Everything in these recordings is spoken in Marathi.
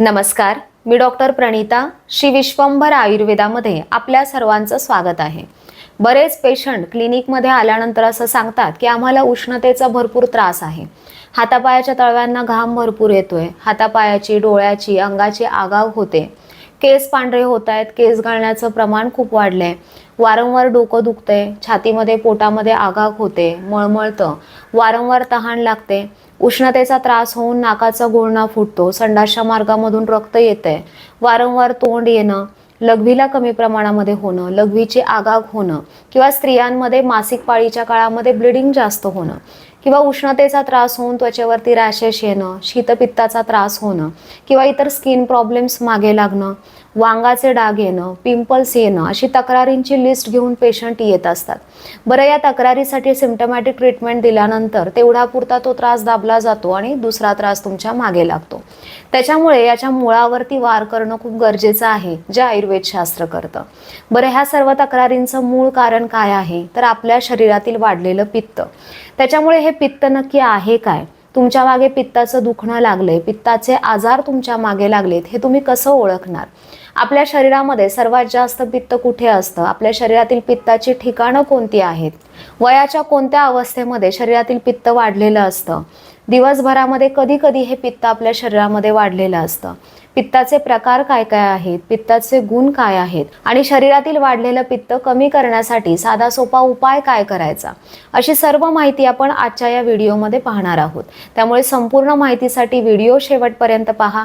नमस्कार मी डॉक्टर प्रणिता श्री विश्वंभर आयुर्वेदामध्ये आपल्या सर्वांचं स्वागत आहे. बरेच पेशंट क्लिनिकमध्ये आल्यानंतर असं सांगतात की आम्हाला उष्णतेचा भरपूर त्रास आहे. हातापायाच्या तळव्यांना घाम भरपूर येतोय हातापायाची डोळ्याची अंगाची आगाव होते. केस पांढरे होत आहेत केस गळण्याचं प्रमाण खूप वाढलंय. वारंवार डोकं दुखतंय छातीमध्ये पोटामध्ये आगाग होते मळमळतं. वारंवार तहान लागते. उष्णतेचा त्रास होऊन नाकाचा गुळणा फुटतो. संडासच्या मार्गामधून रक्त येतंय. वारंवार तोंड येणं लघवीला कमी प्रमाणामध्ये होणं लघवीची आगाग होणं किंवा स्त्रियांमध्ये मासिक पाळीच्या काळामध्ये ब्लिडिंग जास्त होणं किंवा उष्णतेचा त्रास होऊन त्वचेवरती रॅशेस येणं शीतपित्ताचा त्रास होणं किंवा इतर स्किन प्रॉब्लेम्स मागे लागणं वांगाचे डाग येणं पिंपल्स येणं अशी तक्रारींची लिस्ट घेऊन पेशंट येत असतात. बरं या तक्रारीसाठी सिमटमॅटिक ट्रीटमेंट दिल्यानंतर तेवढा पुरता तो त्रास दाबला जातो आणि दुसरा त्रास तुमच्या मागे लागतो. त्याच्यामुळे याच्या मुळावरती वार करणं खूप गरजेचं आहे जे आयुर्वेद शास्त्र करतं. बरं ह्या सर्व तक्रारींचं मूळ कारण काय आहे? तर आपल्या शरीरातील वाढलेलं पित्त. त्याच्यामुळे हे पित्त नक्की आहे काय? तुमच्या मागे पित्ताचं दुखणं लागलंय पित्ताचे आजार तुमच्या मागे लागलेत हे तुम्ही कसं ओळखणार? आपल्या शरीरामध्ये सर्वात जास्त पित्त कुठे असतं? आपल्या शरीरातील पित्ताची ठिकाणं कोणती आहेत? वयाच्या कोणत्या अवस्थेमध्ये शरीरातील पित्त वाढलेलं असतं? दिवसभरामध्ये कधी कधी हे पित्त आपल्या शरीरामध्ये वाढलेलं असतं. पित्ताचे प्रकार काय काय आहेत? पित्ताचे गुण काय आहेत? आणि शरीरातील वाढलेलं पित्त कमी करण्यासाठी साधा सोपा उपाय काय करायचा? अशी सर्व माहिती आपण आजच्या या व्हिडिओमध्ये पाहणार आहोत. त्यामुळे संपूर्ण माहितीसाठी व्हिडिओ शेवटपर्यंत पहा.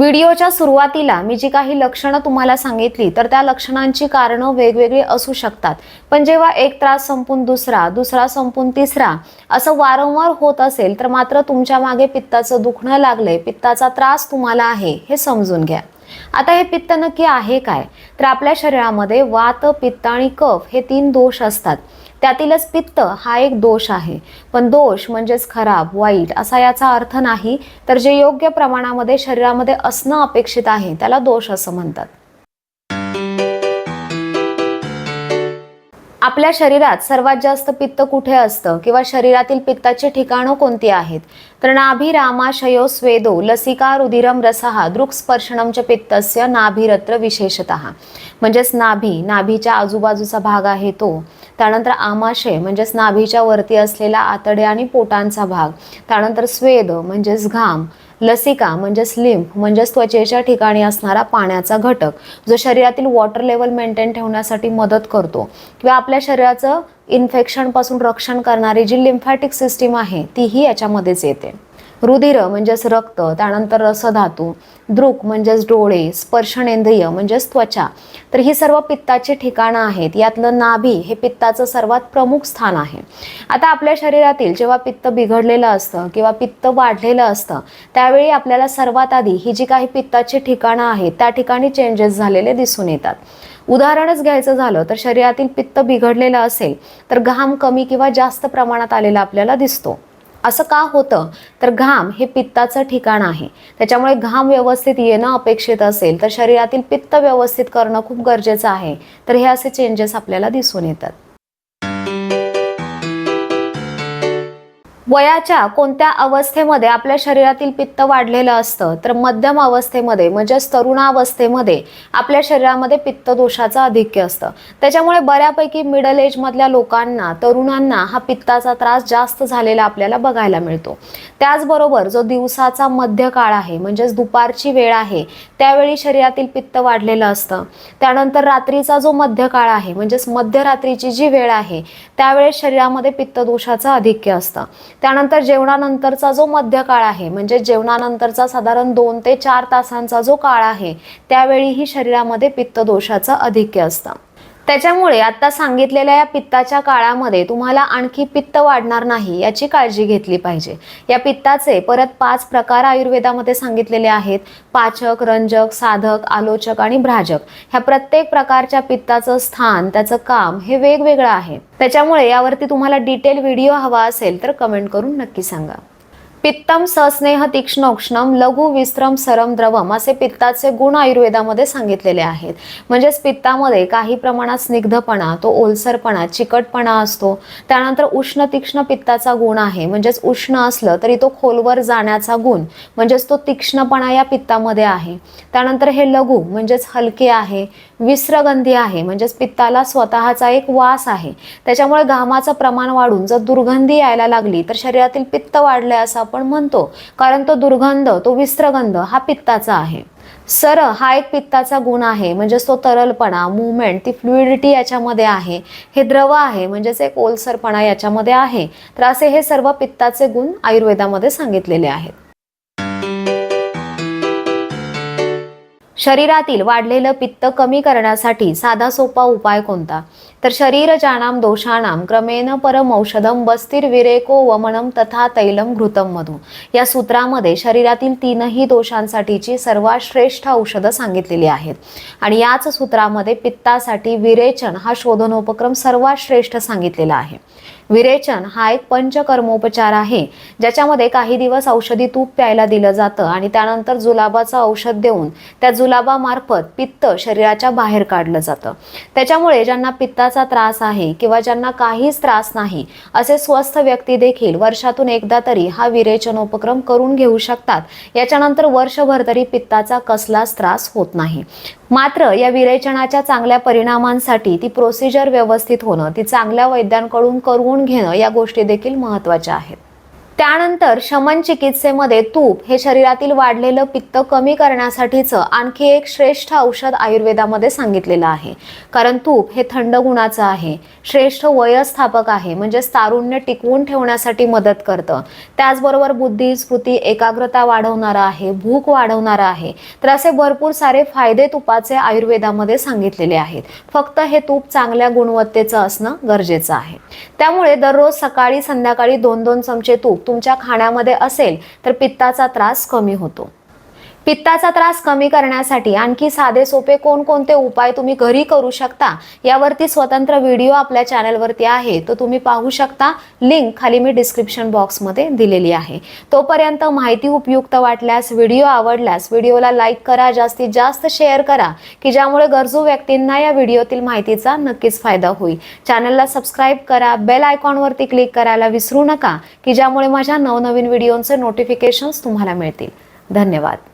व्हिडिओच्या सुरुवातीला मी जी काही लक्षणं तुम्हाला सांगितली तर त्या लक्षणांची कारणं वेगवेगळी असू शकतात. पण जेव्हा एक त्रास संपून दुसरा दुसरा संपून तिसरा असं वारंवार होत असेल तर मात्र तुमच्या मागे पित्ताचं दुखणं लागलंय पित्ताचा त्रास तुम्हाला आहे हे समजून घ्या. आता हे पित्त नक्की आहे काय? तर आपल्या शरीरामध्ये वात पित्त आणि कफ हे तीन दोष असतात. त्यातीलच पित्त हा एक दोष आहे. पण दोष म्हणजेच खराब वाईट असा याचा अर्थ नाही. तर जे योग्य प्रमाणामध्ये शरीरामध्ये असणं अपेक्षित आहे त्याला दोष असं म्हणतात. आपल्या शरीरात सर्वात जास्त पित्त कुठे असतं किंवा शरीरातील पित्ताची ठिकाणं कोणती आहेत? तर नाभिरामाशयो स्वेदो लसिका रुधिरम रसहा दृक्स्पर्शनम च पित्तस्य नाभिरत्र विशेषत. म्हणजेच नाभी नाभीच्या आजूबाजूचा भाग आहे तो. त्यानंतर आमाशय म्हणजेच नाभीच्या वरती असलेला आतडे आणि पोटांचा भाग. त्यानंतर स्वेद म्हणजेच घाम. लसिका म्हणजेच लिम्फ म्हणजेच त्वचेच्या ठिकाणी असणारा पाण्याचा घटक जो शरीरातील वॉटर लेवल मेंटेन ठेवण्यासाठी मदत करतो. किंवा आपल्या शरीराचं इन्फेक्शनपासून रक्षण करणारी जी लिम्फॅटिक सिस्टीम आहे तीही याच्यामध्येच येते. रुधिर म्हणजेच रक्त त्यानंतर रसधातू दृक म्हणजेच डोळे स्पर्शनेंद्रिय म्हणजेच त्वचा. तर ही सर्व पित्ताची ठिकाणं आहेत. यातलं नाभी हे पित्ताचं सर्वात प्रमुख स्थान आहे. आता आपल्या शरीरातील जेव्हा पित्त बिघडलेलं असतं किंवा पित्त वाढलेलं असतं त्यावेळी आपल्याला सर्वात आधी ही जी काही पित्ताची ठिकाणं आहेत त्या ठिकाणी चेंजेस झालेले दिसून येतात. उदाहरणच घ्यायचं झालं तर शरीरातील पित्त बिघडलेलं असेल तर घाम कमी किंवा जास्त प्रमाणात आलेला आपल्याला दिसतो. असं का होतं? तर घाम हे पित्ताचं ठिकाण आहे. त्याच्यामुळे घाम व्यवस्थित येणं अपेक्षित असेल तर शरीरातील पित्त व्यवस्थित करणं खूप गरजेचं आहे. तर हे असे चेंजेस आपल्याला दिसून येतात. वयाच्या कोणत्या अवस्थेमध्ये आपल्या शरीरातील पित्त वाढलेलं असतं तर मध्यम अवस्थेमध्ये म्हणजेच तरुणावस्थेमध्ये आपल्या शरीरामध्ये पित्त दोषाचं आधिक्य असतं. त्याच्यामुळे बऱ्यापैकी मिडल एजमधल्या लोकांना तरुणांना हा पित्ताचा त्रास जास्त झालेला आपल्याला बघायला मिळतो. त्याचबरोबर जो दिवसाचा मध्य काळ आहे म्हणजेच दुपारची वेळ आहे त्यावेळी शरीरातील पित्त वाढलेलं असतं. त्यानंतर रात्रीचा जो मध्य काळ आहे म्हणजेच मध्यरात्रीची जी वेळ आहे त्यावेळेस शरीरामध्ये पित्तदोषाचं आधिक्य असतं. त्यानंतर जेवणानंतरचा जो मध्यकाळ आहे म्हणजे जेवणानंतरचा साधारण दोन ते चार तासांचा जो काळ आहे त्यावेळीही शरीरामध्ये पित्तदोषाचं अधिक्य असतं. त्याच्यामुळे आता सांगितलेल्या या पित्ताच्या काळामध्ये तुम्हाला आणखी पित्त वाढणार नाही याची काळजी घेतली पाहिजे. या पित्ताचे परत पाच प्रकार आयुर्वेदामध्ये सांगितलेले आहेत. पाचक रंजक साधक आलोचक आणि भ्राजक. ह्या प्रत्येक प्रकारच्या पित्ताचं स्थान त्याचं काम हे वेगवेगळं आहे. त्याच्यामुळे यावरती तुम्हाला डिटेल व्हिडिओ हवा असेल तर कमेंट करून नक्की सांगा. पित्तम सस्नेह उष्णम लघु विस्त्रम सरम द्रवम असे पित्ताचे गुण आयुर्वेदामध्ये सांगितलेले आहेत. म्हणजेच पित्तामध्ये काही प्रमाणात स्निग्धपणा तो ओलसरपणा चिकटपणा असतो. त्यानंतर उष्ण तीक्ष्ण पित्ताचा गुण आहे. म्हणजेच उष्ण असलं तरी तो खोलवर जाण्याचा गुण म्हणजेच तो तीक्ष्णपणा या पित्तामध्ये आहे. त्यानंतर हे लघु म्हणजेच हलके आहे विस्रगंधी आहे म्हणजेच पित्ताला स्वतःचा एक वास आहे. त्याच्यामुळे घामाचं प्रमाण वाढून जर दुर्गंधी यायला लागली तर शरीरातील पित्त वाढले असं आपण म्हणतो. कारण तो दुर्गंध तो विस्त्रगंध हा पित्ताचा आहे. सर हा एक पित्ताचा गुण आहे. म्हणजेच तो तरलपणा मुवमेंट ती फ्लुइडिटी याच्यामध्ये आहे. हे द्रव आहे म्हणजेच एक ओलसरपणा याच्यामध्ये आहे. तर असे हे सर्व पित्ताचे गुण आयुर्वेदामध्ये सांगितलेले आहेत. शरीरातील वाढलेलं पित्त कमी करण्यासाठी साधा सोपा उपाय कोणता? तर शरीर जानाम दोषाणाम क्रमेण परम औषधम बस्तीर विरेको वमनम तथा तैलम घृतम मधू. या सूत्रामध्ये शरीरातील तीनही दोषांसाठीची सर्वात श्रेष्ठ औषधं सांगितलेली आहेत. आणि याच सूत्रामध्ये पित्तासाठी विरेचन हा शोधनोपक्रम सर्वात श्रेष्ठ सांगितलेला आहे. विरेचन हा एक पंचकर्मोपचार आहे ज्याच्यामध्ये काही दिवस औषधी तूप प्यायला दिलं जातं आणि त्यानंतर जुलाबाचं औषध देऊन त्या जुलाबामार्फत पित्त शरीराच्या बाहेर काढलं जातं. त्याच्यामुळे ज्यांना पित्ताचा त्रास आहे किंवा ज्यांना काहीच त्रास नाही असे स्वस्थ व्यक्ती देखील वर्षातून एकदा तरी हा विरेचन उपक्रम करून घेऊ शकतात. याच्यानंतर वर्षभर तरी पित्ताचा कसलाच त्रास होत नाही. मात्र या विरेचनाच्या चांगल्या परिणामांसाठी ती प्रोसिजर व्यवस्थित होणं ती चांगल्या वैद्यांकडून करून घेणं या गोष्टी देखील महत्त्वाच्या आहेत. त्यानंतर शमन चिकित्सेमध्ये तूप हे शरीरातील वाढलेलं पित्त कमी करण्यासाठीचं आणखी एक श्रेष्ठ औषध आयुर्वेदामध्ये सांगितलेलं आहे. कारण तूप हे थंड गुणाचं आहे. श्रेष्ठ वयस्थापक आहे. म्हणजेच तारुण्य टिकवून ठेवण्यासाठी मदत करतं. त्याचबरोबर बुद्धी स्मृती एकाग्रता वाढवणारं आहे भूक वाढवणारं आहे. तर असे भरपूर सारे फायदे तुपाचे आयुर्वेदामध्ये सांगितलेले आहेत. फक्त हे तूप चांगल्या गुणवत्तेचं असणं गरजेचं आहे. त्यामुळे दररोज सकाळी संध्याकाळी दोन दोन चमचे तूप तुमच्या खाण्यामध्ये असेल तर पित्ताचा त्रास कमी होतो. पित्ताचा त्रास कमी करण्यासाठी आणखी साधे सोपे कोणकोणते उपाय तुम्ही घरी करू शकता यावरती स्वतंत्र व्हिडिओ आपल्या चॅनलवरती आहे. तो तुम्ही पाहू शकता. लिंक खाली मी डिस्क्रिप्शन बॉक्समध्ये दिलेली आहे. तोपर्यंत माहिती उपयुक्त वाटल्यास व्हिडिओ आवडल्यास व्हिडिओला लाईक करा जास्तीत जास्त शेअर करा की ज्यामुळे गरजू व्यक्तींना या व्हिडिओतील माहितीचा नक्कीच फायदा होईल. चॅनलला सबस्क्राईब करा बेल आयकॉनवरती क्लिक करायला विसरू नका की ज्यामुळे माझ्या नवनवीन व्हिडिओंचे नोटिफिकेशन्स तुम्हाला मिळतील. धन्यवाद.